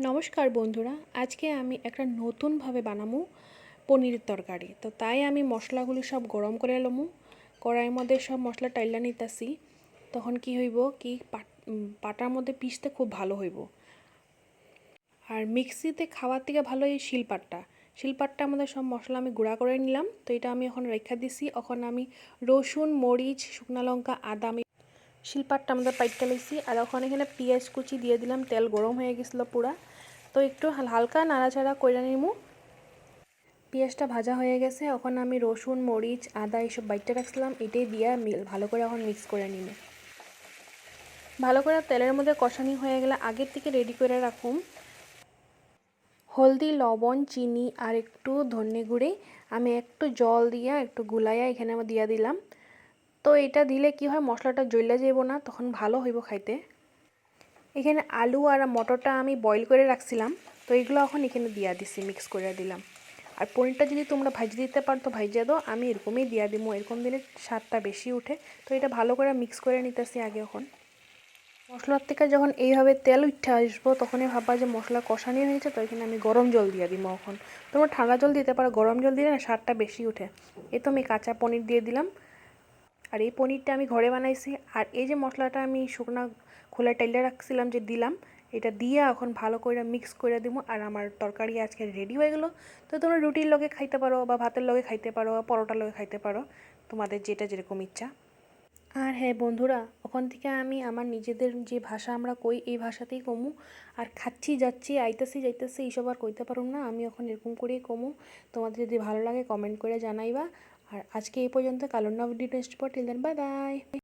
নমস্কার বন্ধুরা, আজকে আমি একটা নতুনভাবে বানামু পনিরের তরকারি। তো তাই আমি মশলাগুলো সব গরম করে এলামু কড়াইয়ের মধ্যে সব মশলা টাইলা নিতেছি, তখন কি হইব কি পাট- পাটার মধ্যে পিসতে খুব ভালো হইব। আর মিক্সিতে খাওয়ার থেকে ভালো এই শিলপাটটা শিলপাটটা আমাদের সব মশলা আমি গুঁড়া করে নিলাম, তো এটা আমি এখন রেখা দিছি। এখন আমি রসুন, মরিচ, শুকনা লঙ্কা, আদা আমি শিলপাটটা আমাদের পাইটটা লইছি আর এখন এখানে পেঁয়াজ কুচি দিয়ে দিলাম, তেল গরম হয়ে গেছিল পুরা। তো একটু হালকা নাড়াচাড়া করে নিমু। পেঁয়াজটা ভাজা হয়ে গেছে এখন আমি রসুন, মরিচ, আদা এইসব বাইটটা রাখছিলাম, এটাই দিয়ে ভালো করে এখন মিক্স করে নিব ভালো করে তেলের মধ্যে কষানি হয়ে গেলে আগের থেকে রেডি করে রাখুন হলদি, লবণ, চিনি আর একটু ধনে গুঁড়ি, আমি একটু জল দিয়ে একটু গুলাইয়া এখানে আমার দিয়া দিলাম। তো এটা দিলে কি হয়? মশলাটা জ্বলে যাব না, তখন ভালো হইব খাইতে। এখানে আলু আর মটরটা আমি বয়েল করে রাখছিলাম, তো এগুলো এখন এখানে দিয়া দিছি মিক্স করে দিলাম। আর পনিরটা যদি তোমরা ভাজি দিতে পারো, তো ভাজিয়ে দাও, আমি এরকমই দিয়া দিব। এরকম দিলে স্বাদটা বেশি উঠে। তো এটা ভালো করে মিক্স করে নিতেছি আগে এখন। মশলার থেকে যখন এইভাবে তেল উঠে আসব, তখনই ভাববা যে মশলা কষানি হয়েছে, তো এখানে আমি গরম জল দিয়ে দিব এখন। তোমরা ঠান্ডা জল দিতে পারো, গরম জল দিলে না স্বাদটা বেশি উঠে। এ তো আমি কাঁচা পনির দিয়ে দিলাম। আর এই পনিরটা আমি ঘরে বানাইছি। আর এই যে মশলাটা আমি শুকনা খোলা টাইলে রাখছিলাম যে দিলাম, এটা দিয়ে এখন ভালো করে মিক্স করে দিব। আর আমার তরকারি আজকে রেডি হয়ে গেলো। তো তোমরা রুটির লগে খাইতে পারো বা ভাতের লগে খাইতে পারো বা পরোটার লগে খাইতে পারো, তোমাদের যেটা যেরকম ইচ্ছা। আর হ্যাঁ বন্ধুরা, ওখান থেকে আমি আমার নিজেদের যে ভাষা আমরা কই, এই ভাষাতেই কমু। আর খাচ্ছি, যাচ্ছি, আইতাছি, যাইতাছি, এইসব আর কইতে পারুম না। আমি এখন এরকম করেই কমু। তোমাদের যদি ভালো লাগে কমেন্ট করে জানাইবা। আর আজকে এই পর্যন্ত কালোর নাভ ডিটেস্ট টেস্ট পর টিল দেন বাই বাই